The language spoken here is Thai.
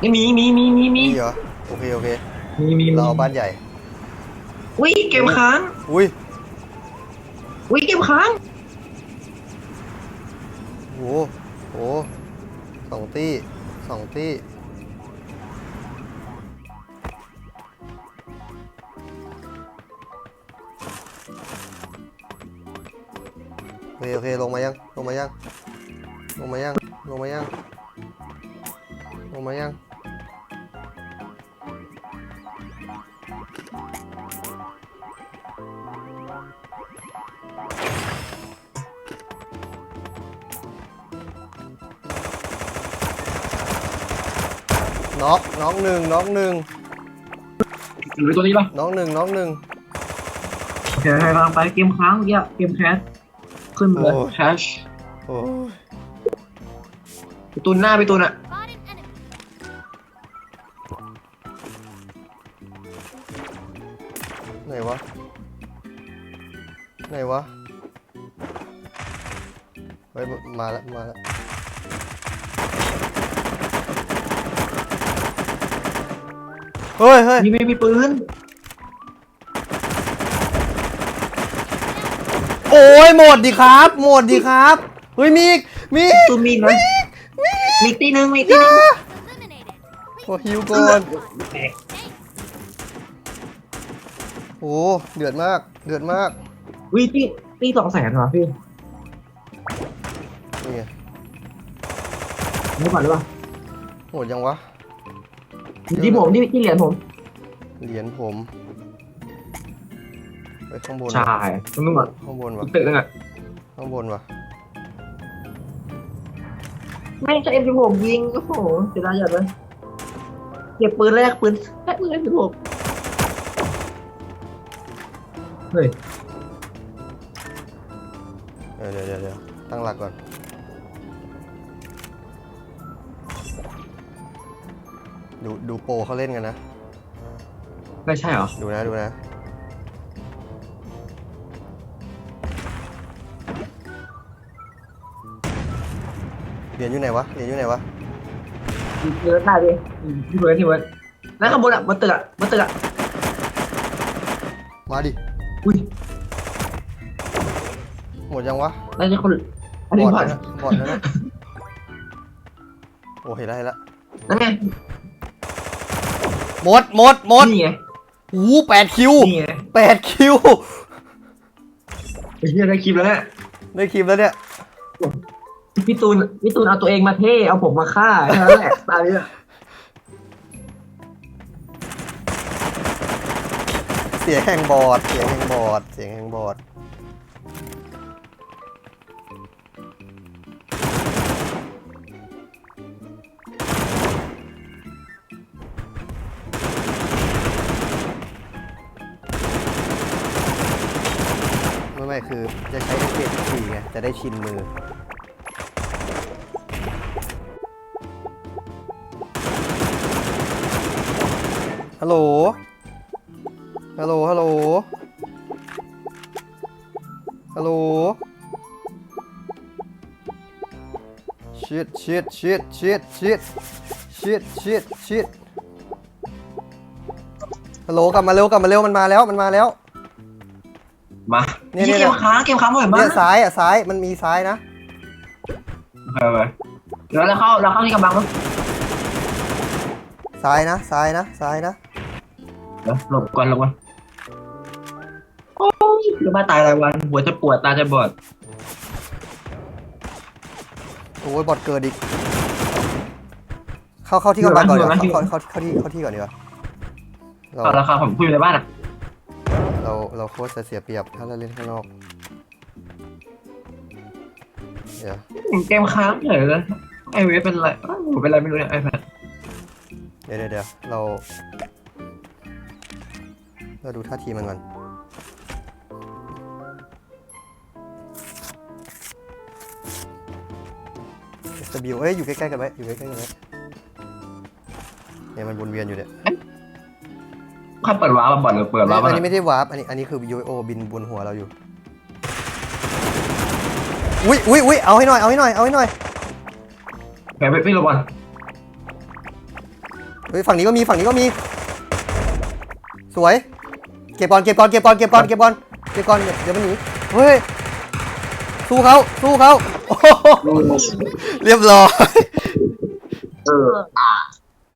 นี่มีมีมีมีมีมีเหรอโอเคโอเคมีมีเราเอาบ้านใหญ่ อุ้ยเกมค้างอุ้ยอุ้ยเกมค้างโหโหสองตี้สองตี้โอเคโอเคลงมายังลงมายังลงมายังลงมายัง ลงมายัง น็อกน็อกหนึ่งน็อกหนึ่งหรือตัวนี้ป่ะน็อกหนึ่งน็อกหนึ่งโอเคกำลังไปเกมค้างเมื่อกี้เกมแคสขึ้นมาเลยโอ้แคชโอ้ย ไปตุนหน้าไปตุนอะ นวะ ไหนวะเฮ้ยมาแล้วมาแล้วเฮ้ยเฮ้ยมีมีมีปืน โอ้ยหมดดิครับ หมดดิครับ เฮ้ยมีอีกมีอีกตุนมีนะมีตีหนึ่งมีตีหนึ่ง Eliminated. โอ้ฮิวก่อนแตกโอ้เดือดมาก เดือดมากวิตีตีสองแสนเหรอพี่นี่ไงนี่ก่อนหรือเปล่าโหดยังวะ ที่ผมที่ที่เหรียญผม เหรียญผม ไปข้างบนใช่ตรงนู้นก่อนข้างบนอีวะกตึกนึงอะข้างบนวะไม่ใช่เอ็มสิบหกยิง โอ้โหเสียดายจัดเลยเก็บปืนแรกปืนแรกปืนเอ็มสิบหก ฮ้ยเดี๋ยวเดี๋ยวเดี๋ยวเดี๋ยวตั้งหลักก่อน ดูดูโปรเขาเล่นกันนะ ไม่ใช่เหรอ ดูนะดูนะ เหรียญอยู่ไหนวะ เหรียญอยู่ไหนวะเยอะได้ดิพี่เบิร์ดพี่เบิร์ดแล้วข้างบนอะบนตึกอะบนตึกอะมาดิ อุ้ยหมดยังวะน่าจะคนอันบนี้อดผ่านนะบอดนะนะโอ้เห็นแล้วเห็นแล้วนั่นไงหมดหมดหมดนี่ไงโอ้โหแปดคิวนี่ไงแปดคิวไอ้เหี้ยได้คลิปแล้วเนี่ยได้คลิปแล้วเนี่ยพี่ตูนพี่ตูนเอาตัวเองมาเท่เอาผมมาฆ่าแค่นั้นแหละตามนี้อ สียงแห่งบอดเสียงแห่งบอดเสียงแห่งบอดไม่ไม่คือจะใช้เอฟเฟกต์สี่ไงจะได้ชินมือฮัลโหล ฮัลโหล ฮัลโหล ฮัลโหล shit shit shit shit shit shit shit shit ฮัลโหลกลับมาเร็วกลับมาเร็วมันมาแล้วมันมาแล้ว มาเนี่ยเกเนี่ยมค้างเกมค้างบ่อยมาเนี่กยซ้ายอะซ้ายมันมีซ้ายนะโอเคไปเดี๋ยวเราเข้าเราเข้าที่กำบังมั้งซ้ายนะซ้ายนะซ้ายนะ เดี๋ยวหลบก่อนหลบก่อนโอ้ยเดี๋ยวมาตายรายวัน หัวจะปวดตาจะบอดโอ้ยบอดเกิดอีก เข้าเข้าที่กำบังก่อนดีกว่าเข้าเข้าเข้าเข้าที่เข้าที่ก่อนดีกว่าเราเอาราคาผมคุยในบ้านอะเราเราโคตรจะเสียเปรียบถ้าเราเล่นข้างนอกเดี๋ยวเกมค้างเฉยเลยไอเวฟเป็นไรอ้าวเป็นไรไม่รู้เนี่ยไอแพดเดี๋ยวเดี๋ยวเดี๋ยวเรา เราดูท่าทีมันก่อน จะบิวเอ้ยอยู่ใกล้ๆกันไหมอยู่ใกล้ๆกันไหมเนี่ยมันวนเวียนอยู่เนี่ยข้าเปิดวาร์ปมาบ่อนหรือเปิดวาร์ปอันนี้ไม่ได้วาร์ปอันนี้อันนี้คือยูโอบินบนหัวเราอยู่อุ้ยอุ้ยอุ้ยเอาให้หน่อยเอาให้หน่อยเอาให้หน่อยแกไม่ไม่ระวังเฮ้ยฝั่งนี้ก็มีฝั่งนี้ก็มี สวย เก็บบอลเก็บบอลเก็บบอลเก็บบอลเก็บบอลเก็บบอลเดี๋ยวมันหนีเฮ้ย สู้เขาสู้เขาเรียบร้อย เอออะ